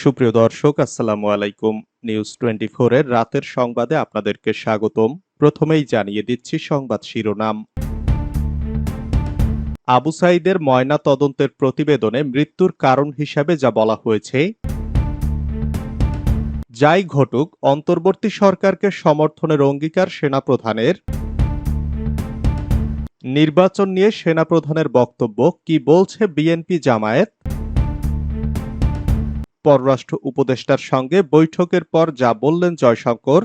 সুপ্রিয় দর্শক, আসসালামু আলাইকুম। নিউজ টোয়েন্টি এর রাতের সংবাদে আপনাদেরকে স্বাগতম। প্রথমেই জানিয়ে দিচ্ছি সংবাদ শিরোনাম। আবু সাইদের ময়না তদন্তের প্রতিবেদনে মৃত্যুর কারণ হিসাবে যা বলা হয়েছে, যাই ঘটুক, অন্তর্বর্তী সরকারকে সমর্থনের অঙ্গীকার সেনাপ্রধানের, নির্বাচন নিয়ে সেনাপ্রধানের বক্তব্য, কি বলছে বিএনপি জামায়াত? পররাষ্ট্র উপদেষ্টার সঙ্গে বৈঠকের পর যা বললেন জয়শঙ্কর,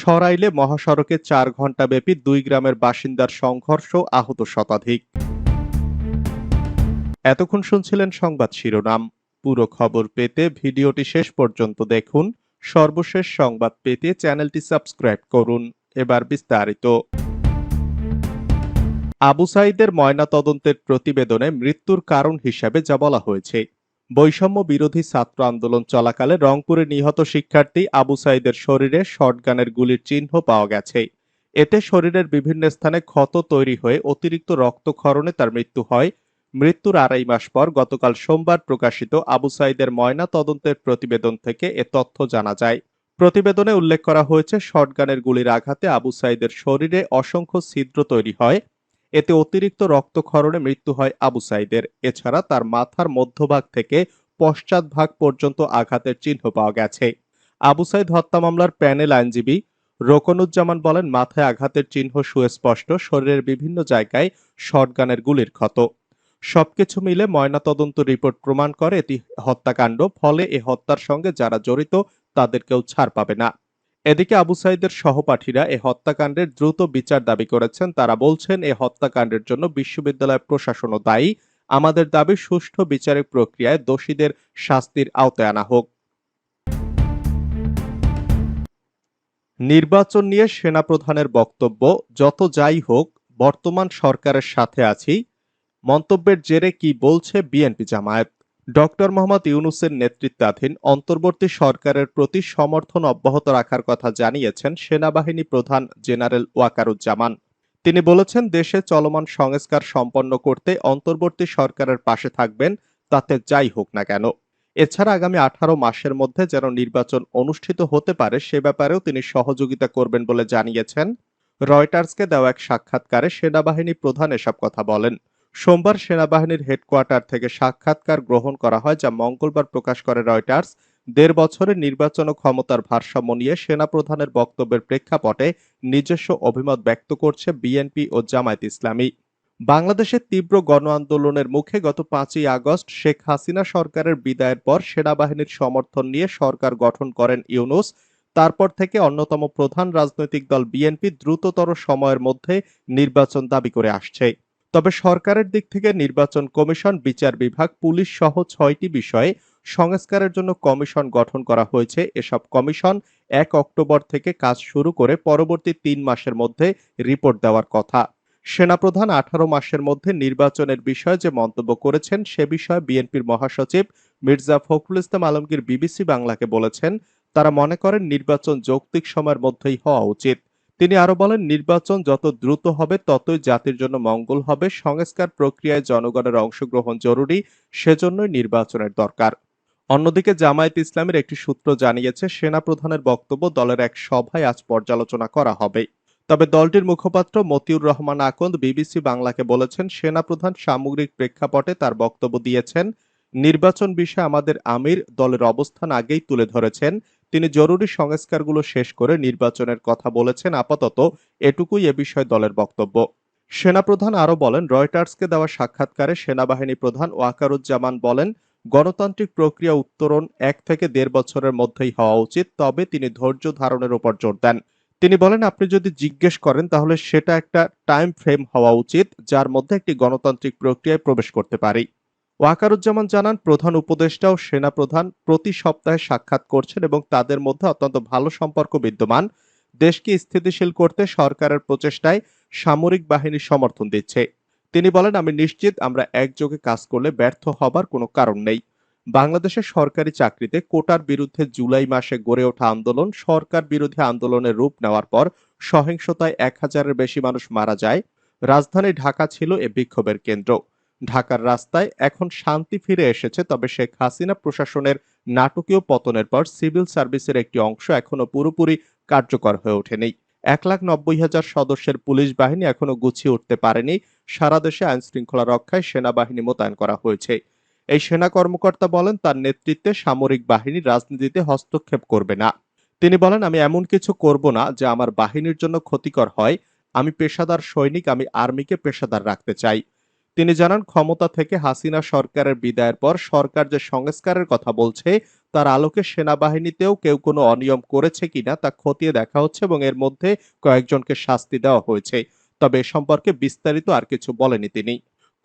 সরাইলে মহাসড়কে চার ঘণ্টা ব্যাপী দুই গ্রামের বাসিন্দার সংঘর্ষ আহত শতাধিক। এতক্ষণ শুনছিলেন সংবাদ শিরোনাম। পুরো খবর পেতে ভিডিওটি শেষ পর্যন্ত দেখুন। সর্বশেষ সংবাদ পেতে চ্যানেলটি সাবস্ক্রাইব করুন। এবার বিস্তারিত। আবু সাইদের ময়নাতদন্তের প্রতিবেদনে মৃত্যুর কারণ হিসাবে যা বলা হয়েছে। বৈষম্য বিরোধী ছাত্র আন্দোলন চলাকালে রংপুরে নিহত শিক্ষার্থী আবু সাইদের শরীরে শটগানের গুলির চিহ্ন পাওয়া গেছে। এতে শরীরের বিভিন্ন স্থানে ক্ষত তৈরি হয়ে অতিরিক্ত রক্তক্ষরণে তার মৃত্যু হয়। মৃত্যুর আড়াই মাস পর গতকাল সোমবার প্রকাশিত আবু সাইদের ময়না তদন্তের প্রতিবেদন থেকে এ তথ্য জানা যায়। প্রতিবেদনে উল্লেখ করা হয়েছে, শটগানের গুলির আঘাতে আবু সাইদের শরীরে অসংখ্য ছিদ্র তৈরি হয়। এতে অতিরিক্ত রক্তক্ষরণে মৃত্যু হয় আবু সাইদের। এছাড়া তার মাথার মধ্যভাগ থেকে পশ্চাৎভাগ পর্যন্ত আঘাতের চিহ্ন পাওয়া গেছে। আবু সাইদ হত্যা মামলার প্যানেল আইনজীবী রোকনুজ্জামান বলেন, মাথায় আঘাতের চিহ্ন সুস্পষ্ট, শরীরের বিভিন্ন জায়গায় শটগানের গুলির ক্ষত। সবকিছু মিলে ময়নাতদন্ত রিপোর্ট প্রমাণ করে এটি হত্যাকাণ্ড। ফলে এ হত্যার সঙ্গে যারা জড়িত তাদের কেউ ছাড় পাবে না। এদিকে আবু সাইদের সহপাঠীরা এ হত্যাকাণ্ডের দ্রুত বিচার দাবি করেছেন। তারা বলছেন, এ হত্যাকাণ্ডের জন্য বিশ্ববিদ্যালয় প্রশাসনও দায়ী। আমাদের দাবি, সুষ্ঠু বিচারিক প্রক্রিয়ায় দোষীদের শাস্তির আওতায় আনা হোক। নির্বাচন নিয়ে সেনাপ্রধানের বক্তব্য, যত যাই হোক, বর্তমান সরকারের সাথে আছি। মন্তব্যের জেরে কি বলছে বিএনপি জামায়াত? ডক্টর মোহাম্মদ ইউনুসের নেতৃত্বাধীন অন্তর্বর্তী সরকারের প্রতি সমর্থন অব্যাহত রাখার কথা জানিয়েছেন সেনাবাহিনী প্রধান জেনারেল ওয়াকারুজ্জামান। তিনি বলেছেন, দেশে চলমান সংস্কার সম্পন্ন করতে অন্তর্বর্তী সরকারের পাশে থাকবেন, তাতে যাই হোক না কেন। এছাড়া আগামী আঠারো মাসের মধ্যে যেন নির্বাচন অনুষ্ঠিত হতে পারে, সে ব্যাপারেও তিনি সহযোগিতা করবেন বলে জানিয়েছেন। রয়টার্সকে দেওয়া এক সাক্ষাৎকারে সেনাবাহিনী প্রধান এসব কথা বলেন। সোমবার সেনাবাহিনীর হেডকোয়ার্টার থেকে সাক্ষাৎকার গ্রহণ করা হয়, যা মঙ্গলবার প্রকাশ করে রয়টার্স। দেড় বছরের নির্বাচন ও ক্ষমতার ভারসাম্য নিয়ে সেনাপ্রধানের বক্তব্যের প্রেক্ষাপটে নিজস্ব অভিমত ব্যক্ত করছে বিএনপি ও জামায়াত ইসলামী। বাংলাদেশের তীব্র গণ আন্দোলনের মুখে গত পাঁচই আগস্ট শেখ হাসিনা সরকারের বিদায়ের পর সেনাবাহিনীর সমর্থন নিয়ে সরকার গঠন করেন ইউনুস। তারপর থেকে অন্যতম প্রধান রাজনৈতিক দল বিএনপি দ্রুততর সময়ের মধ্যে নির্বাচন দাবি করে আসছে। তবে সরকারের দিক থেকে নির্বাচন কমিশন, বিচার বিভাগ, পুলিশ সহ ছয়টি বিষয়ে সংস্কারের জন্য কমিশন গঠন করা হয়েছে। এসব কমিশন এক অক্টোবর থেকে কাজ শুরু করে পরবর্তী তিন মাসের মধ্যে রিপোর্ট দেওয়ার কথা। সেনাপ্রধান আঠারো মাসের মধ্যে নির্বাচনের বিষয়ে যে মন্তব্য করেছেন, সে বিষয়ে বিএনপির মহাসচিব মির্জা ফখরুল ইসলাম আলমগীর বিবিসি বাংলাকে বলেছেন, তারা মনে করেন নির্বাচন যৌক্তিক সময়ের মধ্যেই হওয়া উচিত। তিনি আরও বলেন, নির্বাচন যত দ্রুত হবে, ততই জাতির জন্য মঙ্গল হবে। সংস্কার প্রক্রিয়ায় জনগণের অংশগ্রহণ জরুরি, সেজন্যই নির্বাচনের দরকার। অন্যদিকে জামায়াত ইসলামের একটি সূত্র জানিয়েছে সেনা প্রধানের বক্তব্য দলের এক সভায় আজ পর্যালোচনা করা হবে। তবে দলটির মুখপাত্র মতিউর রহমান আকন্দ বিবিসি বাংলাকে বলেছেন, সেনাপ্রধান সামগ্রিক প্রেক্ষাপটে তার বক্তব্য দিয়েছেন নির্বাচন বিষয়ে আমাদের আমির দলের অবস্থান আগেই তুলে ধরেছেন। তিনি জরুরি সংস্কারগুলো শেষ করে নির্বাচনের কথা বলেছেন। আপাতত এটুকুই এ বিষয়ে দলের বক্তব্য। সেনাপ্রধান আরও বলেন, রয়টার্সকে দেওয়া সাক্ষাৎকারে সেনাবাহিনী প্রধান ওয়াকারুজ্জামান বলেন, গণতান্ত্রিক প্রক্রিয়া উত্তরণ এক থেকে দেড় বছরের মধ্যেই হওয়া উচিত, তবে তিনি ধৈর্য ধারণের উপর জোর দেন। তিনি বলেন, আপনি যদি জিজ্ঞেস করেন, তাহলে সেটা একটা টাইম ফ্রেম হওয়া উচিত, যার মধ্যে একটি গণতান্ত্রিক প্রক্রিয়ায় প্রবেশ করতে পারি। ওয়াকারুজ্জামান জানান, প্রধান উপদেষ্টা ও সেনাপ্রধান প্রতি সপ্তাহে সাক্ষাৎ করছেন এবং তাদের মধ্যে অত্যন্ত ভালো সম্পর্ক বিদ্যমান। দেশকে স্থিতিশীল করতে সরকারের প্রচেষ্টায় সামরিক বাহিনীর সমর্থন দিচ্ছে। তিনি বলেন, আমি নিশ্চিত আমরা একযোগে কাজ করলে ব্যর্থ হবার কোনো কারণ নেই। বাংলাদেশের সরকারি চাকরিতে কোটার বিরুদ্ধে জুলাই মাসে গড়ে ওঠা আন্দোলন, সরকার বিরোধী আন্দোলনের রূপ নেওয়ার পর সহিংসতায় এক হাজারের বেশি মানুষ মারা যায়। রাজধানী ঢাকা ছিল এ বিক্ষোভের কেন্দ্র। ঢাকার রাস্তায় এখন শান্তি ফিরে এসেছে, তবে শেখ হাসিনা প্রশাসনের নাটকীয় পতনের পর সিভিল সার্ভিসের একটি অংশ এখনও পুরোপুরি কার্যকর হয়ে ওঠেনি। এক লাখ নব্বই হাজার সদস্যের পুলিশ বাহিনী এখনও গুছিয়ে উঠতে পারেনি। সারা দেশে আইন শৃঙ্খলা রক্ষায় সেনাবাহিনী মোতায়েন করা হয়েছে। এই সেনা কর্মকর্তা বলেন, তার নেতৃত্বে সামরিক বাহিনী রাজনীতিতে হস্তক্ষেপ করবে না। তিনি বলেন, আমি এমন কিছু করব না যা আমার বাহিনীর জন্য ক্ষতিকর হয়। আমি পেশাদার সৈনিক, আমি আর্মিকে পেশাদার রাখতে চাই। তিনি জানান, ক্ষমতা থেকে হাসিনা সরকারের বিদায়ের পর সরকার যে সংস্কারের কথা বলছে, তার আলোকে সেনাবাহিনীতেও কেউ কোনো অনিয়ম করেছে কিনা তা খতিয়ে দেখা হচ্ছে এবং এর মধ্যে কয়েকজনকে শাস্তি দেওয়া হয়েছে। তবে এ সম্পর্কে বিস্তারিত আর কিছু বলেনি তিনি।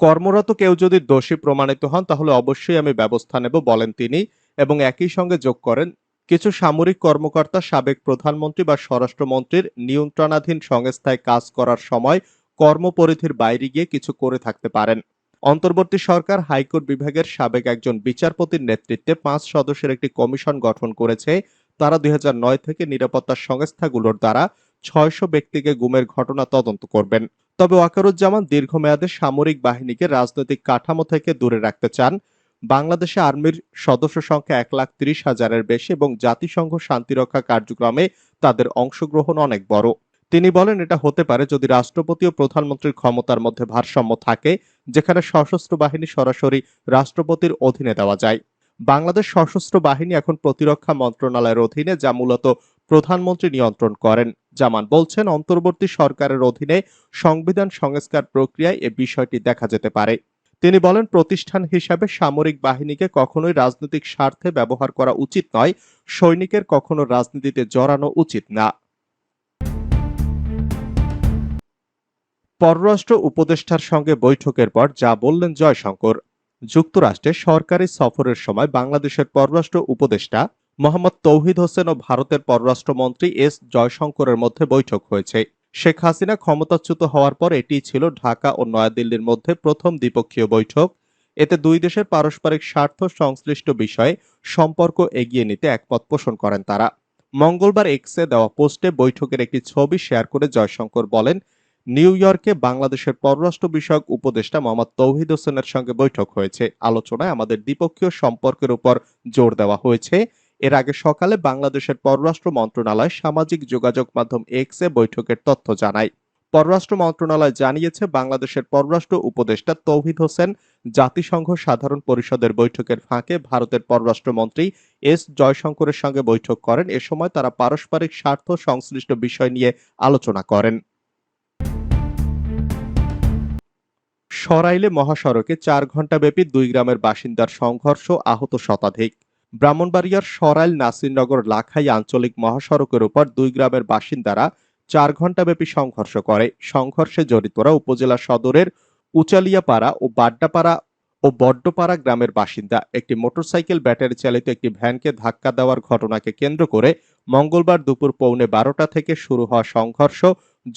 কর্মরত কেউ যদি দোষী প্রমাণিত হন, তাহলে অবশ্যই আমি ব্যবস্থা নেব, বলেন তিনি, এবং একই সঙ্গে যোগ করেন। কিছু সামরিক কর্মকর্তা, সাবেক প্রধানমন্ত্রী বা স্বরাষ্ট্রমন্ত্রীর নিয়ন্ত্রণাধীন সংস্থায় কাজ করার সময় কর্মপরিধির বাইরে গিয়ে কিছু করে থাকতে পারেন। অন্তর্বর্তী সরকার হাইকোর্ট বিভাগের সাবেক একজন বিচারপতির নেতৃত্বে পাঁচ সদস্যের একটি কমিশন গঠন করেছে। তারা দুই হাজার নয় থেকে নিরাপত্তা সংস্থাগুলোর দ্বারা ছয়শো ব্যক্তিকে গুমের ঘটনা তদন্ত করবেন। তবে ওয়াকারুজ্জামান দীর্ঘমেয়াদে সামরিক বাহিনীকে রাজনৈতিক কাঠামো থেকে দূরে রাখতে চান। বাংলাদেশে আর্মির সদস্য সংখ্যা এক লাখ ত্রিশ হাজারের বেশি এবং জাতিসংঘ শান্তিরক্ষা কার্যক্রমে তাদের অংশগ্রহণ অনেক বড়। তিনি বলেন, এটা হতে পারে যদি রাষ্ট্রপতি ও প্রধানমন্ত্রীর ক্ষমতার মধ্যে ভারসাম্য থাকে, যেখানে সশস্ত্র বাহিনী সরাসরি রাষ্ট্রপতির অধীনে দেওয়া যায়। বাংলাদেশ সশস্ত্র বাহিনী এখন প্রতিরক্ষা মন্ত্রণালয়ের অধীনে, যা মূলত প্রধানমন্ত্রী নিয়ন্ত্রণ করেন। জামান বলছেন, অন্তর্বর্তী সরকারের অধীনে সংবিধান সংস্কার প্রক্রিয়ায় এ বিষয়টি দেখা যেতে পারে। তিনি বলেন, প্রতিষ্ঠান হিসাবে সামরিক বাহিনীকে কখনোই রাজনৈতিক স্বার্থে ব্যবহার করা উচিত নয়। সৈনিকের কখনো রাজনীতিতে জড়ানো উচিত না। পররাষ্ট্র উপদেষ্টার সঙ্গে বৈঠকের পর যা বললেন জয়শঙ্কর, যুক্তরাষ্ট্রে সরকারি সফরের সময় বাংলাদেশের পররাষ্ট্র উপদেষ্টা মোহাম্মদ তৌহিদ হোসেন ও ভারতের পররাষ্ট্রমন্ত্রী এস জয়শঙ্করের মধ্যে বৈঠক হয়েছে। শেখ হাসিনা ক্ষমতাচ্যুত হওয়ার পর এটি ছিল ঢাকা ও নয়াদিল্লির মধ্যে প্রথম দ্বিপক্ষীয় বৈঠক। এতে দুই দেশের পারস্পরিক স্বার্থ সংশ্লিষ্ট বিষয়ে সম্পর্ক এগিয়ে নিতে একমত পোষণ করেন তারা। মঙ্গলবার এক্সে দেওয়া পোস্টে বৈঠকের একটি ছবি শেয়ার করে জয়শঙ্কর বলেন নিউ ইয়র্কে বাংলাদেশের পররাষ্ট্র বিষয়ক উপদেষ্টা মোহাম্মদ তৌহিদ হোসেনের সঙ্গে বৈঠক হয়েছে। আলোচনায় আমাদের দ্বিপক্ষীয় সম্পর্কের উপর জোর দেওয়া হয়েছে। এর আগে সকালে বাংলাদেশের পররাষ্ট্র মন্ত্রণালয় সামাজিক যোগাযোগ মাধ্যম এক্সে বৈঠকের তথ্য জানায়। পররাষ্ট্র মন্ত্রণালয় জানিয়েছে, বাংলাদেশের পররাষ্ট্র উপদেষ্টা তৌহিদ হোসেন জাতিসংঘ সাধারণ পরিষদের বৈঠকের ফাঁকে ভারতের পররাষ্ট্রমন্ত্রী এস জয়শঙ্করের সঙ্গে বৈঠক করেন। এ সময় তারা পারস্পরিক স্বার্থ সংশ্লিষ্ট বিষয় নিয়ে আলোচনা করেন। সরাইলে মহাসড়কে চার ঘণ্টাব্যাপী দুই গ্রামের বাসিন্দার সংঘর্ষ আহত শতাধিক। ব্রাহ্মণবাড়িয়ার সরাইল নাসিরনগর লাখাই আঞ্চলিক মহাসড়কের উপর দুই গ্রামের বাসিন্দারা চার ঘণ্টাব্যাপী সংঘর্ষ করে। সংঘর্ষে জড়িতরা উপজেলা সদরের উচালিয়াপাড়া ও বাড্ডাপাড়া ও বড্ডপাড়া গ্রামের বাসিন্দা। একটি মোটরসাইকেল ব্যাটারি চালিত একটি ভ্যানকে ধাক্কা দেওয়ার ঘটনাকে কেন্দ্র করে মঙ্গলবার দুপুর পৌনে বারোটা থেকে শুরু হওয়া সংঘর্ষ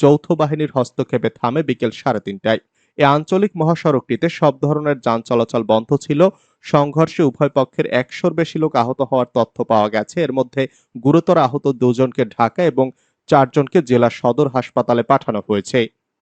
যৌথ বাহিনীর হস্তক্ষেপে থামে বিকেল সাড়ে তিনটায়। এ আঞ্চলিক মহাসড়কটিতে সব ধরনের যান চলাচল বন্ধ ছিল। সংঘর্ষে উভয় পক্ষের একশোর বেশি লোক আহত হওয়ার তথ্য পাওয়া গেছে। এর মধ্যে গুরুতর আহত দুজনকে ঢাকা এবং চারজনকে জেলা সদর হাসপাতালে পাঠানো হয়েছে।